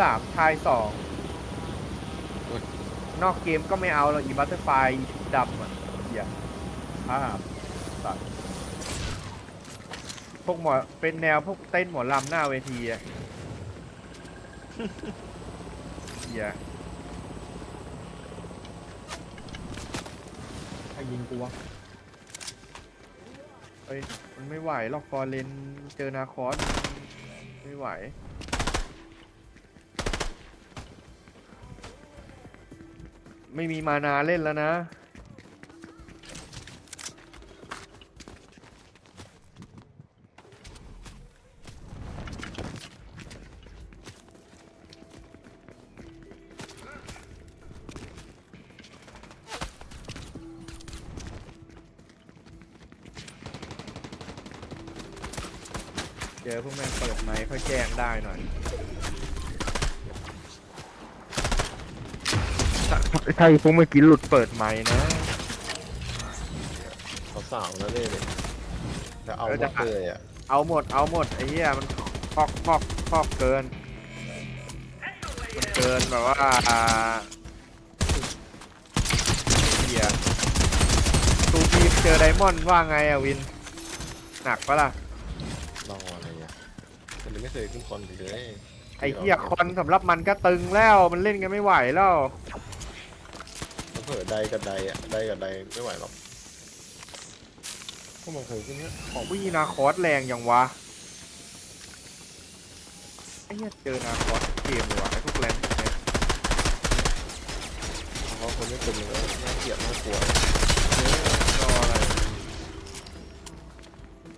สามชายสองนอกเกมก็ไม่เอาหรอกอีบัตเตอร์ไฟชุดดำอะเหี้ยภาพสัตว์พวกหมอเป็นแนวพวกเต้นหมอลำหน้าเวทีอะ เหี้ยใครยิงกูวะเอ้ยมันไม่ไหวหรอกฟอร์เรนเจอนาคอสไม่ไหว ไม่มีมานาเล่นแล้วนะเจอพวกแม่งเปิดไมค์ค่อยแจ้งได้หน่อย ถ้าพวกเมื่อกี้หลุดเปิดไมค์นะเขาสาวแล้วเลยจะเอาเออหมจะดเลยอะเอาหมดเอาหมดไอ้เหี้ยมันคอกคอกคอกเกินมันเกินแบบว่าอ่าเหี้ยตูทีมเจอไดมอนด์ว่าไงอะวิน หนักปะล่ะ รออะไรอะมันยังไม่เคยขึ้นคอนเลยไอ้เหี้ยคอนสำหรับมันก็ตึงแล้วมันเล่นกันไม่ไหวแล้วมัน เผลอใดกับใดอะใดกับใดไม่ไหวหรอกก็มันเคยขึ้นเนี่ยของวินาคอสแรงยังวะไอ้เหี้ยเจอนาคอสเกมเลยวะไอ้พวกแรงพวกเนี้ยเพราะคนไม่เป็นเลยน่าเกลียดน่ากลัวรออะไร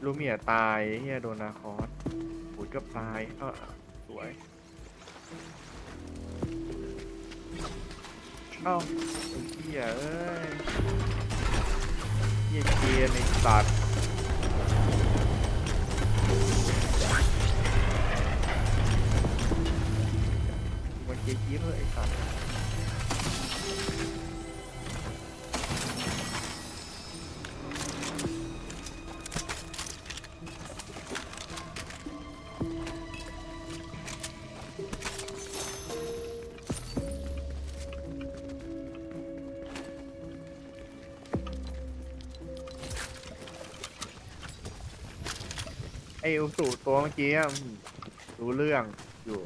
ลูเมียตายไอ้เฮียโดนนาคอสหูยเกือบตายเออสวย เอ้าไอ้เฮียเอ้ยเฮียเกนไอ้สัตว์มันเกมเลยไอ้สัตว์ อ้อุสุตัวเมื่อกี้อะอืมรู้เรื่องอยู่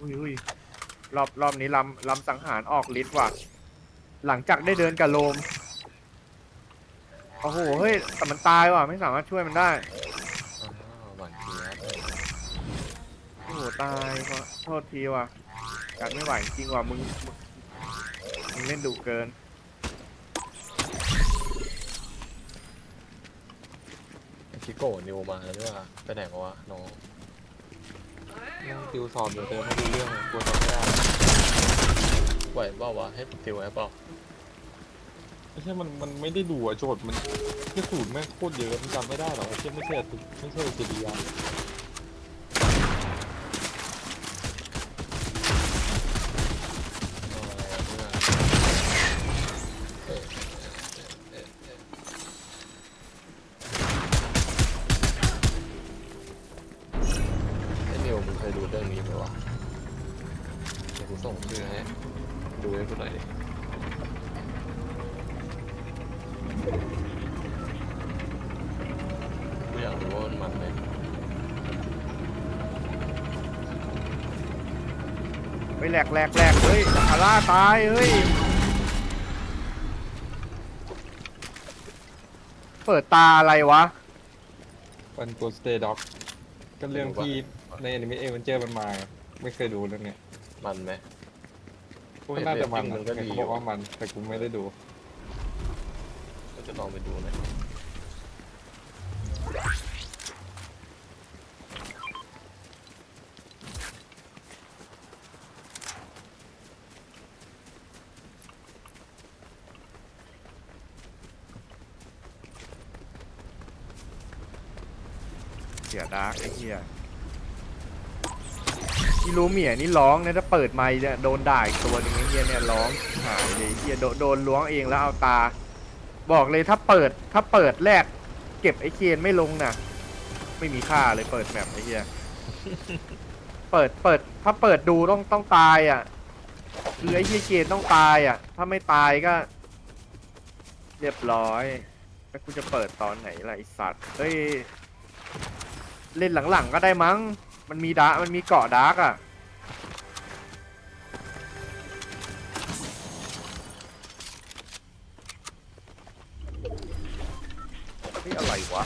อุ้ยอุ้ยรอบรอบนี้ลำลำสังหารออกฤทธิ์ว่ะ หลังจากได้เดินกับโลม โอ้โห เฮ้ย แต่มันตายว่ะ ไม่สามารถช่วยมันได้ อ้าวหวานเจี๊ยบโอ้โหตายว่ะโทษทีว่ะกัดไม่ไหวจริงว่ะมึงมึง มึงเล่นดุเกินไอ้ชิโก้นิวมาแล้วด้วยว่ะไปไหนมาวะน้องนั่งติวสอบอยู่เธอไม่รู้เรื่องกลัวทำไม่ได้ไหวเปล่าวะให้ผมติวให้เปล่าไม่ใช่มันมันไม่ได้ดูอะโจทย์มันแค่สูตรแม่งโคตรเยอะมันจำไม่ได้หรอกไอ้เชี่ยไม่ใช่ตึกไม่ใช่จีดีอาร์เอา กูอยากรู้ว่ามันมันไหมเฮ้ยแหลกแหลกแหลกเฮ้ยอาร่าตายเฮ้ย เปิดตาอะไรวะเป็นตัวสเตย์ด็อกก็เรื่องที่ในอนิเมะเอเวนเจอร์มันมา ไม่เคยดูเรื่องเนี้ยมันไหมกูก็เห็นน่าเรจะตมันติ้งนะมันก็เห็นดีเขาอบอยู่กว่ามัน แต่กูไม่ได้ดู ก็จะลองไปดูนะ เสียดาร์กไอ้เหี้ยนี่รู้เมียนี่ร้องนะถ้าเปิดไมค์เนี่ยโดนด่าอีกตัวหนึงไอ้เหี้ยเนี่ยร้องหายเลยไอ้เหี้ยโดนโดนล้วงเองแล้วเอาตา บอกเลยถ้าเปิดถ้าเปิดแรก เก็บไอ้เคนไม่ลงน่ะไม่มีค่าเลยเปิดแมปไอ้เหี้ยเปิดเปิด ถ้าเปิดดูต้องต้องตายอะคือไอ้เหี้ยเคนต้องตายอะ ถ้าไม่ตายก็ เรียบร้อยแล้วกูจะเปิดตอนไหนล่ะไอสัตว์เฮ้ย เล่นหลังๆก็ได้มั้ง มันมีดาร์กมันมีเกาะดาร์กอะ นี่อะไรวะ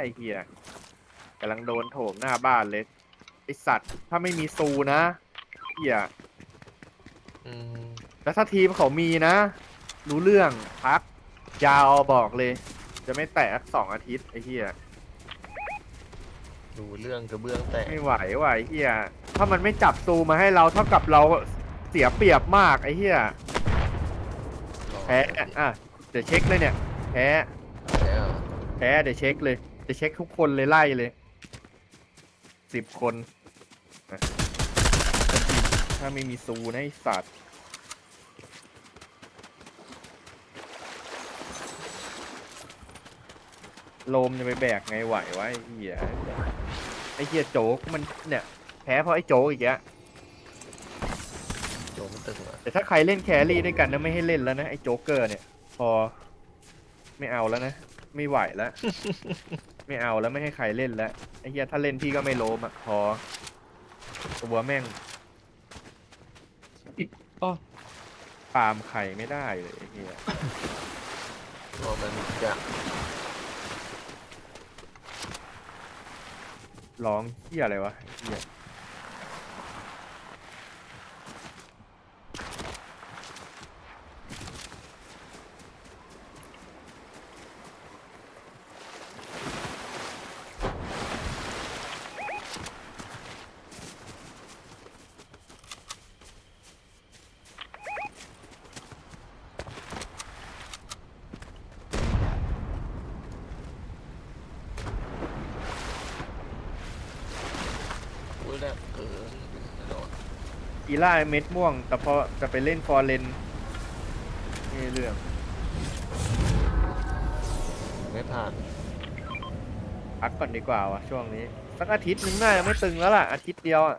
ไอ้เหี้ยกำลังโดนโถมหน้าบ้านเลยไอสัตว์ถ้าไม่มีซูนะเหี้ยอืมแล้วถ้าทีมเขามีนะ รู้เรื่องพัก ยาวบอกเลย จะไม่แตะสองอาทิตย์ไอ้เหี้ยดูเรื่องกระเบื้องแตกไม่ไหวว่ะไอ้เหี้ยถ้ามันไม่จับซูมาให้เราเท่ากับเราเสียเปรียบมากไอ้เหี้ยแพ้อะเดี๋ยวเช็คเลยเนี่ยแพ้ แพ้เหรอแพ้เดี๋ยวเช็คเลย เดี๋ยวเช็คทุกคนเลยไล่เลยสิบคนอะถ้าไม่มีซูนะไอสัตว์โลมจะไปแบกไงไหววะไอ้เหี้ยไอ้เหี้ยโจ๊กมันเนี่ยแพ้เพราะไอ้โจ๊กอีกแล้วโจมตึงอะแต่ถ้าใครเล่นแครี่ด้วยกันนะไม่ให้เล่นแล้วนะไอ้โจ๊กเกอร์เนี่ย พอไม่เอาแล้วนะ ไม่ไหวแล้ว ไม่เอาแล้วไม่ให้ใครเล่นแล้วไอ้เหี้ยถ้าเล่นพี่ก็ไม่โลมอะพอตัวแม่งอ้อตามใครไม่ได้เลยไอ้เหี้ยเพราะมันจะร้องเหี้ยอะไรวะไอ้เหี้ยอุ้ยแรกเกินแน่นอน อีล่าเม็ดม่วง แต่พอจะไปเล่นฟอร์เรนนี่เรื่องไม่ผ่านพักก่อนดีกว่าวะช่วงนี้ สักอาทิตย์นึงน่าจะไม่ตึงแล้วล่ะ อาทิตย์เดียวอะ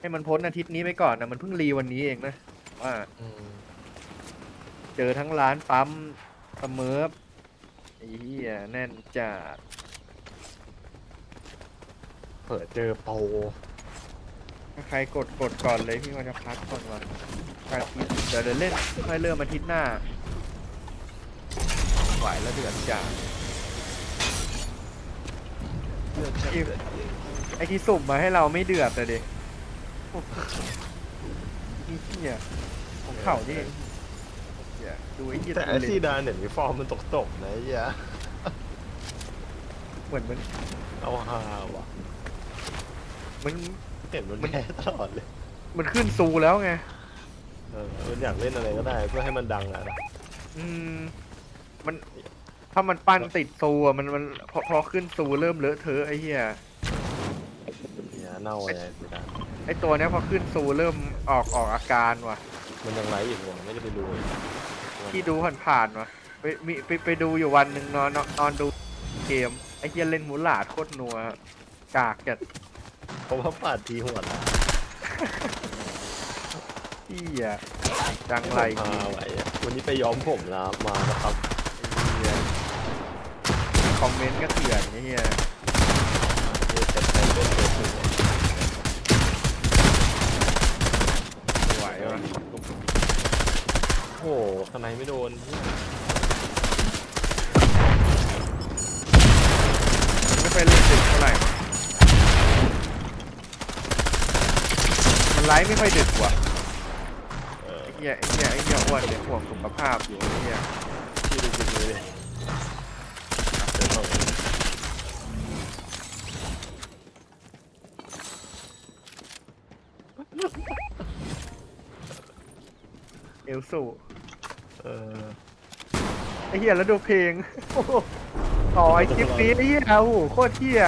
ให้มันพ้นอาทิตย์นี้ไปก่อนนะมันเพิ่งรีวันนี้เองนะว่าอืมเจอทั้งร้านปั๊มเสมอไอ้เหี้ยแน่นจัดเผื่อเจอโปรถ้า ใครกดกดก่อนเลยพี่ว่าจะพักก่อนว่ะอาทิตย์เดี๋ยวเดี๋ยวเล่นค่อยเริ่มอาทิตย์หน้าไหวแล้วเดือดจัดเลือกแค่อิ๊วเลือกไอ้ที่สุ่มมาให้เราไม่เดือดแต่เด็กนี่เหี้ยของเข่านี่เหี้ยดูไอ้เหี้ยแต่ไอทุเรศซีดานเนี่ยมีฟอร์มมันตกตกๆนะไอ้เหี้ยเหมือนมันเอาฮาว่ะมัน เห็นมันแพ้ตลอดเลย มันขึ้นซูแล้วไง เออมันอยากเล่นอะไรก็ได้เพื่อให้มันดังอะนะอืม มัน ถ้ามันปั้นติดซูอะมันมันพอพอขึ้นซูเริ่มเลอะเทอะไอ้เหี้ย เนี่ยเน่าไอ้ซีดานไอ้ตัวเนี้ยพอขึ้นซูเริ่มออกออกอาการว่ะ มันยังไลฟ์อยู่ผมไม่ได้ไปดูเลยที่ดูผ่านๆว่ะไปมีไปไปดูอยู่วันหนึ่งนอนนอนนอนดูเกม ไอ้เหี้ยเล่นหมูหลาดโคตรนัวกากจัด เพราะว่าปาดทีหัวนะเหี้ยจังไรจริงมาไหวอะวันนี้ไปย้อมผมแล้วมานะครับเหี้ยคอมเมนต์ก็เถื่อนไอ้เหี้ยเดี๋ยวจะไปเล่นตัวจริงไม่ไหววะโอ้โหทนายไม่โดนไม่ค่อยเล่นดึกเท่าไหร่วะมัน ไลฟ์ไม่ค่อยดึกว่ะเออไเหี้ยไอ้เหี้ยไอ้เหี้ยอ้วนเนี่ยห่วงสุขภาพอยู่ไอ้เหี้ยพี่ดูคลิปนี้ดิเดี๋ยวส่งเอลสูเออไอ้เหี้ยแล้วดูเพลงโอ้โหต่อไอ้คลิปนี้ไอ้เหี้ยโอ้โหโคตรเหี้ย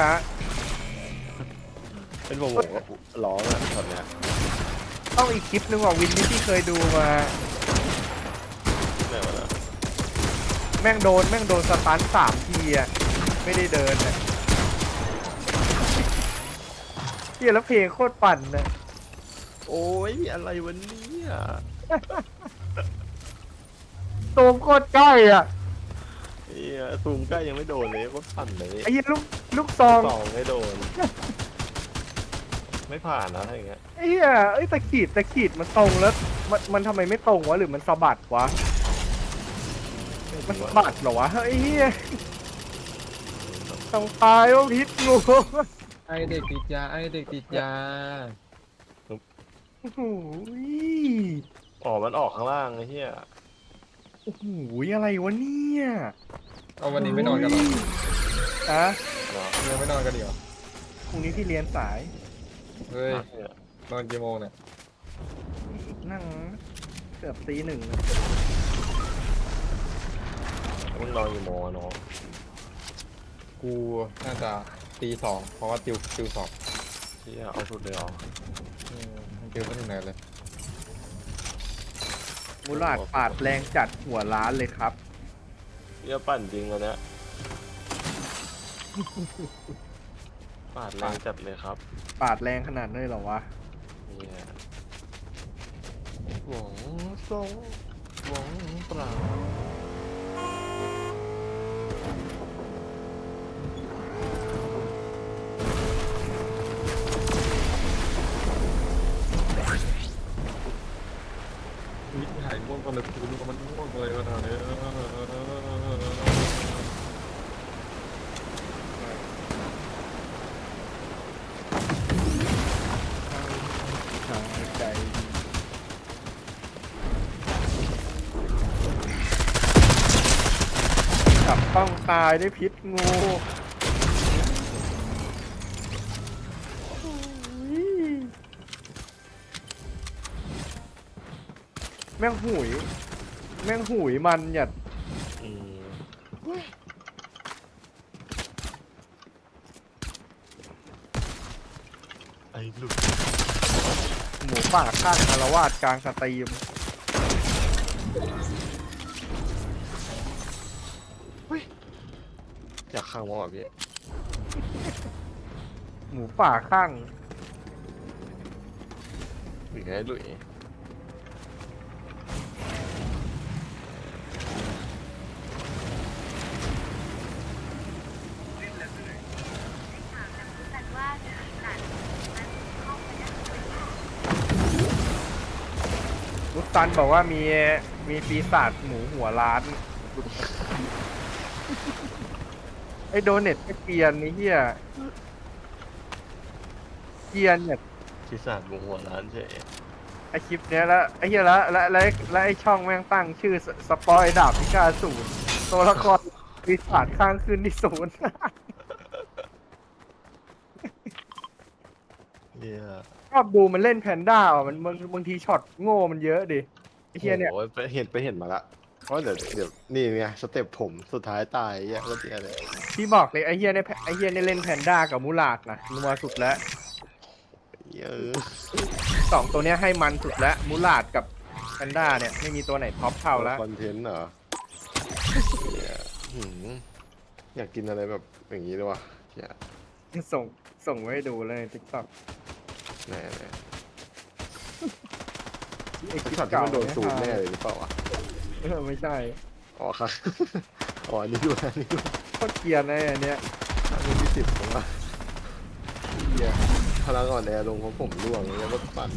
เป็นผมผมก็ร้องอะตอนเนี้ย ต้องอีกคลิปนึงว่าวินที่พี่เคยดูมา ไหนวะเนี่ยแม่งโดนแม่งโดนสตันสามทีอะไม่ได้เดินอะเหี้ยแล้วเพลงโคตรปั่นนะโอ้ยอะไรวันนี้อะตูมโคตรใกล้อะเฮียซูมใกล้ยังไม่โดนเลยก็ปั่นเลยไอ้เหี้ยลูกลูกซอง สองไม่โดน ไม่ผ่านนะอะไรอย่างเงี้ยไอ้เหี้ยไอ้ยตะขีดตะขีดมันตรงแล้วมันมันทำไมไม่ตรงวะหรือมันสะบัดวะมันสะบัดเหรอวะเฮ้ยไอ้เหี้ยต้องตายว่าพิษงูไอเด็กติดยา ไอเด็กติดยา โอ้โหอ๋อมันออกข้างล่างไอ้เหี้ยโอ้โหอะไรวะเนี่ยเอาวันนี้ไม่นอนกันเหรออะเนาะยังไม่นอนกันดีกเหรอพรุ่งนี้พี่เรียนสาย เฮ้ยเนี่ยนอนกี่โมงเนี่ย นั่งเกือบตีหนึ่งอะมึงนอนอยู่โมงอะเนาะกูน่าจะตีสอง เพราะว่าติวติวสองเหี้ยเอาสุดเลยเหรออืมติวไม่ถึงไหนเลย มูลาดปาดแรงจัดหัวร้านเลยครับเหี้ยปั่นจริงวันเนี้ย ปาดแรงจัดเลยครับปาดแรงขนาดนั้นเลยเหรอวะ เนี่ยหวงทรงหวงเปล่า ต้องตายได้วยพิษงูโอ้ยแม่งหุย แม่งหุยมันอย่าอืมไอ้ลูกหมูป่าข้างอารวาสกลางสตรีมากข้างมากพี่หมูป่าข้าง หรือไงลุยลุกตันบอกว่ามีมีปีศาจหมูหัวล้าน ไอโดเน็ตก็เกรียนนี่เฮียเกรียนเนี่ยพิศาจวงหัวร้านเฉยไอคลิปเนี้ยแล้วไอเฮียแล้วแล้วแล้วแล้วไอช่องแม่งตั้งชื่อสสปอยดาบพิฆาตศูนย์ตัวละครปีศาจข้างขึ้นที่ศูนย์ เฮียชอบดูมันเล่นแพนด้าอะมันบางบางทีช็อตโง่มันเยอะดิไอเฮียเนี่ย โอ้ไปเห็นไปเห็นมาละเพ ราะเดี๋ยวเดี๋ยวนี่ไงสเต็ปผมสุดท้ายตายแยกก็เจียเลยพี่บอกเลยไอเฮียเนี่ยไอเฮียเนี่ยเล่นแพนด้ากับมูลาดนะนัวสุดแล้วเยอะสองตัวเนี้ยให้มันสุดแล้วมูลาดกับแพนด้าเนี่ยไม่มีตัวไหนท็อปเท่าแล้วคอนเทนต์เหรอเนี่ยหืมอยากกินอะไรแบบอย่างนี้ด้วยวะเฮียส่งส่งไว้ให้ดูเลยในทิกตอกแน่แน่ไอคไอ้ลิปสัตว์ที่เก่ามันโดนเยสูตรแน่เลยหรือเปล่าวะ เออไม่ใช่อ๋อครับ อ๋ออันนี้ด้วยอันนี้ด้วยโคตรเกรียนเลยอันเนี้ยอันนี้ที่สิบของเราเฮียพลังอ่อนแอลงของผมร่วงแล้วก็ปั่น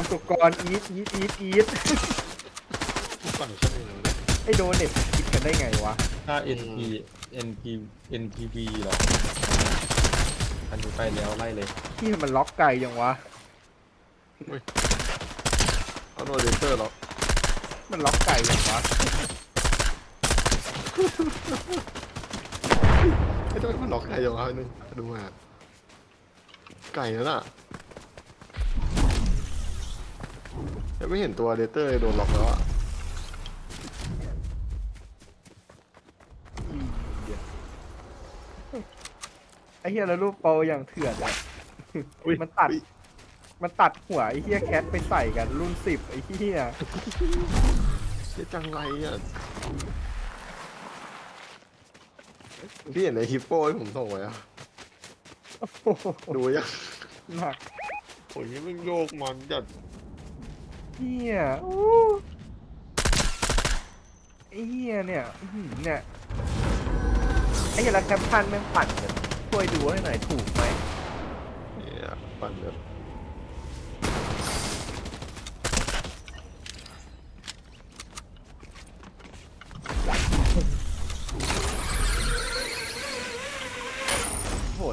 อุปกรณ์อีทอีทอีทอีทปั่นชั่วโมงเลย ไอโดเน็ตคิดกันได้ไงวะ ถ้า NP NP NPV เหรอ อันนี้ไปแล้วไล่เลย ที่มันล็อกไกลยังวะ เอาโนเดเตอร์หรอมันล็อกไก่อย่างวะไม่ต้องมันล็อกไก่ยังวะนึงดูมาไก่นั่นน่ะยังไม่เห็นตัวเดเตอร์เลยโดนล็อกแล้วอะไอ้เฮียแล้วรูปโปรอย่างเถื่อนอะมันตัด มันตัดหัวไอ้เฮียแคทไปใส่กันรุ่นสิบไอ้เฮียเชี่ยจังไรอะพี่เห็นในฮิปโป้ที่ผมส่งไว้อะโอ้โหดูยังหนักโอ้ยมันโยกมันจัดเฮียโอ้ไอ้เฮียเนี่ยอื้อหือเนี่ยไอ้เฮียแล้วแคปชั่นแม่งปั่นกันช่วยดูให้หน่อยถูกไหมเนี่ยปั่นแบบ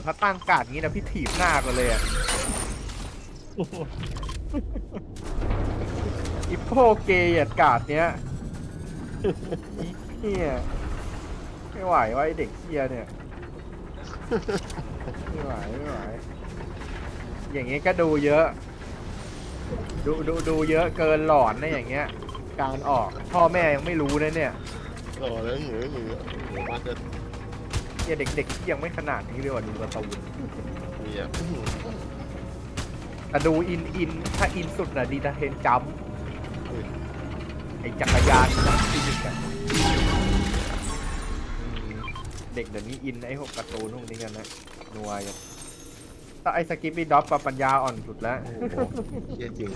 โหถ้าตั้งการ์ดงี้นะพี่ถีบหน้ากันเลยอะอีโพเกย์อะการ์ดเนี้ยอีเฮียไม่ไหววะไอเด็กเฮียเนี่ยไม่ไหวไม่ไหวอย่างเงี้ก็ดูเยอะ ดูดูดูเยอะเกินหลอนนะอย่างเงี้ย การออกพ่อแม่ยังไม่รู้นะเนี่ยรอแล้วหือหือหือมันจะ เนี่ยเด็กๆยังไม่ขนาดนี้เลยว่ะดูการ์ตูนมีอะแต่ดูอินอินถ้าอินสุดน่ะดีทาเทนจัมป์ไอจักรยานจัมป์ฟิสิกส์อะอืมเด็กเดี๋ยวนี้อินไอพวกการ์ตูนพวกนี้กันนะนัวอย่างถ้าไอสกิปปี้ด็อปปัญญาอ่อนสุดแล้วโอ้โหเชี่ยจริง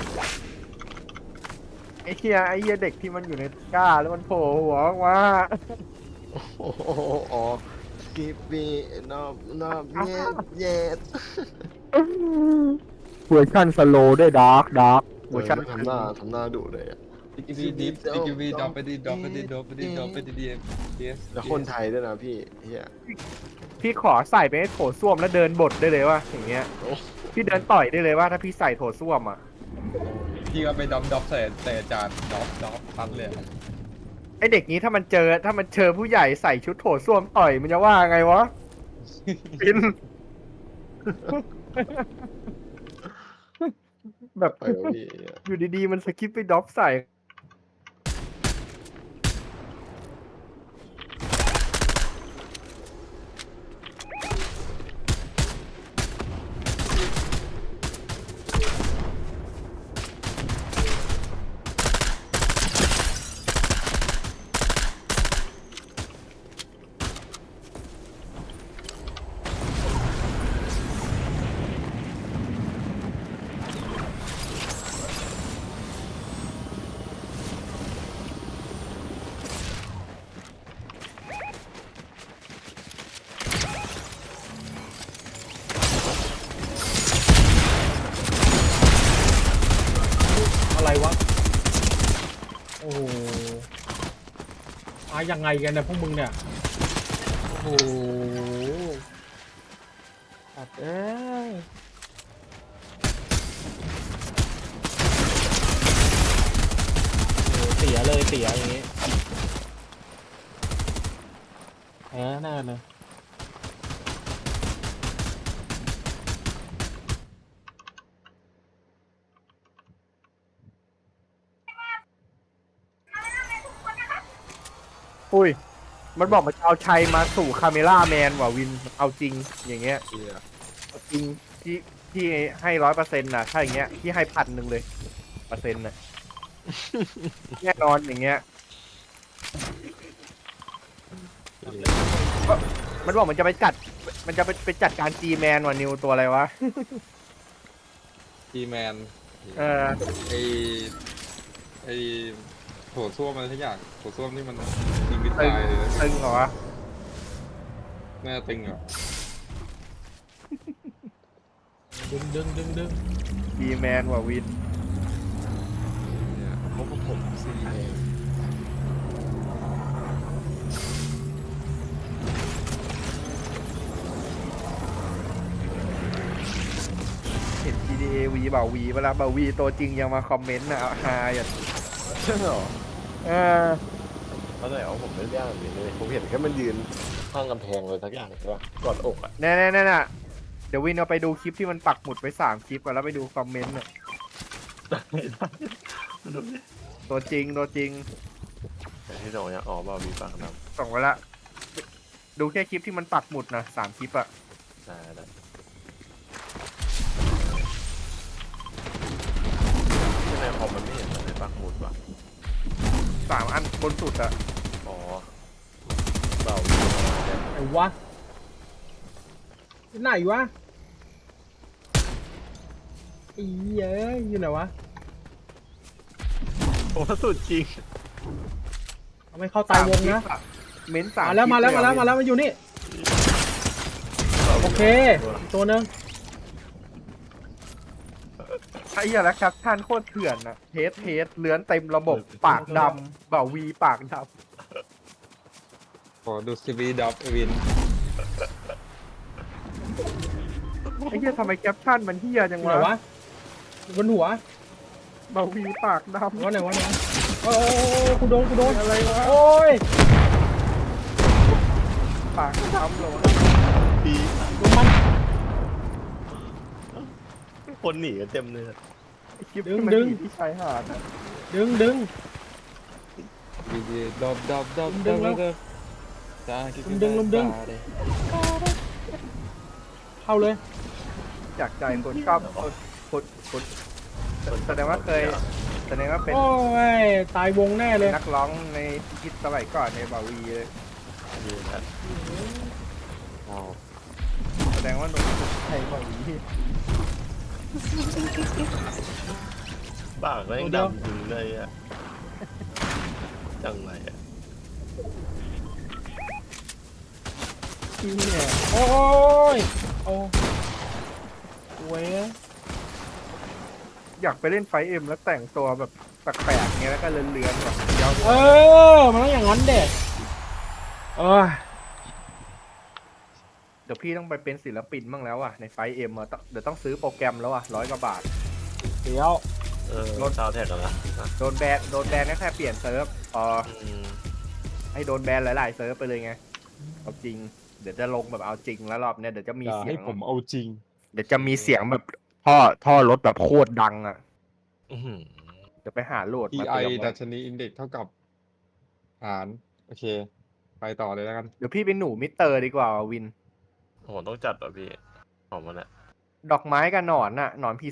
ไอเฮียไอเฮียเด็กที่มันอยู่ในตะกร้าแล้วมันโผล่หัวออกมาโอ้โหอ๋อ give me not not yet yet เวอร์ชันสโลด้วยดาร์กดาร์กเวอร์ชันทำหน้าทำหน้าดุเลยอะดิกิวีดิฟดิกิวีดรอปไปดิดรอปไปดิดรอปไปดิดรอปไปดิดีเอ็มเยสแล้วคนไทยด้วยนะพี่เฮียพี่ขอใส่ไปให้โถส้วมแล้วเดินบดได้เลยว่าอย่างเงี้ยโอ้พี่เดินต่อยได้เลยว่าถ้าพี่ใส่โถส้วมอะ พี่ก็ไปดอมดรอปใส่ใส่จานดรอปดรอปพัดเลย ไอเด็กนี้ถ้ามันเจอถ้ามันเจอผู้ใหญ่ใส่ชุดโถส้วมต่อยมันจะว่าไงวะปิน แบบ ไปแล้วพี่เหี้ยอยู่ดีๆ มันสกิปไปด็อปใส่ ยังไงกันนะพวกมึงเนี่ย โอ้โหตัดเอ้ยโอ้เสียเลยเสียอย่างงี้แพ้แน่เลย อุ้ย มันบอกมันจะเอาชัยมาสู่คาเมล่าแมนว่ะวิน เอาจริงอย่างเงี้ยเฮียเอาจริงที่ที่ให้ร้อยเปอร์เซ็นต์นะถ้าอย่างเงี้ยที่ให้พันหนึ่งเลยเปอร์เซ็นต์นะ แน่นอนอย่างเงี้ย มันบอกมันจะไปจัด มันจะไปไปจัดการจีแมนว่ะนิวตัวอะไรวะจีแมนเออ ไอไอ โถส้วมอะไรทุกอย่างโถส้วมนี่มันยิงมิดตายเลยนะตึงเหรอวะน่าจะตึงอะดึงดึงดึงดึงจีแมนว่ะวินเนี่ยเพราะว่าผมสีแดงเห็น GTA AAV เบาวีเวลาเบาวีตัวจริงยังมาคอมเมนต์นะเอาฮาอย่าใช่เหรอ เออเขาแต่ว่าผมไม่ได้แบบนี้เลยผมเห็นแค่มันยืนข้างกำแพงเลยทักอย่างใช่ปะกอดอกอะแน่แน่แน่น่ะเดี๋ยววินเอาไปดูคลิปที่มันปักหมุดไว้สามคลิปก่อนแล้วไปดูคอมเมนต์น่ะตัวจริงตัวจริงแต่ที่ตรงเนี้ยอ๋อบ่ามีปากน้ส่งไว้ละ ดูแค่คลิปที่มันปักหมุดนะสามคลิปอะำได้ได้ที่ สามอันบนสุดอะอ๋อเบาไหนวะไหนวะไอ้เหี้ยอยู่ไหนวะโอ้สุดจริงเอาไม่เข้าตายวงนะสามคลิปอเม้นสามมาแล้วคมาลิปแล้วมาแล้วเยมาแล้วมันอยู่นี่ โอเคอีกตัวหนึง ไอ้เหี้ยแล้วแคปชั่นโคตรเถื่อนอะเทสเทสเลื้อนเต็มระบบปากดำเบาวีปากดขอดูซีวีดับวินำไอ้เหี้ยทำไมแคปชั่นมันเหี้ยจัองยู่ไหนวะวะอยู่บนหัวเบาวีปากดำไหนวะไหนวะไหนวะโอ้ยกูโดนกูโดนอะไรวะโอ้ยปากดำเหรอวะปีดูมันคนหนีกันเต็มเลยไอ้ คลิปที่มันดึงหนีที่ชายหาดอะดึงดึงวีดีดับดับดับดึดังบแล้วดับจ้าคิดลุมดึงลุมดึงเลยเข้าเลย จากใจคนชอบคนคนคนแสดงว่าเคย แสดงว่าเป็นโอ้ย ตายวงแน่เลยนักร้องในคิดสมัยก่อนในบาวีเลยยืนฮะเอาแสดงว่าหนุ่มไทยบาวี ปากแม่งดำถึงเลยอะจังไรอะที่เนี่ยโอ้ยโอ้เว้ยอยากไปเล่นไฟเอ็มแล้วแต่งตัวแบบแปลกๆเงี้ยแล้วก็เลื้อนๆแบบเดียวเออ มันต้องอย่างนั้นเด็กเออเดี๋ยวพี่ต้องไปเป็นศิลปินบ้างแล้วอะในไฟเอ็มอะต้องเดี๋ยวต้องซื้อโปรแกรมแล้วอะร้อยกว่าบาท เดี๋ยวเออรถซาวแท็กกันละโดนแบนโดนแบนก็แค่เปลี่ยนเซิร์ฟพออืมให้โดนแบนหลาย ๆ เซิร์ฟไปเลยไงเอาจริง เดี๋ยวจะลงแบบเอาจริงแล้วรอบเนี้ยเดี๋ยวจะมีอย่าเสียให้งผมเอาจริง เดี๋ยวจะมีเสียงแบบท่อท่อรถแบบโคตรดังอะอื้อหือเดี๋ยวไปหาโหลดมา EI เตรียมไว้ดัชนีอินเด็กเท่ากับฐานโอเค ไปต่อเลยแล้วกัน เดี๋ยวพี่เป็นหนูมิสเตอร์ดีกว่าว่ะวิน ผมต้องจัดอะพี่ของมันอะดอกไม้กับหนอนน่ะหนอนพี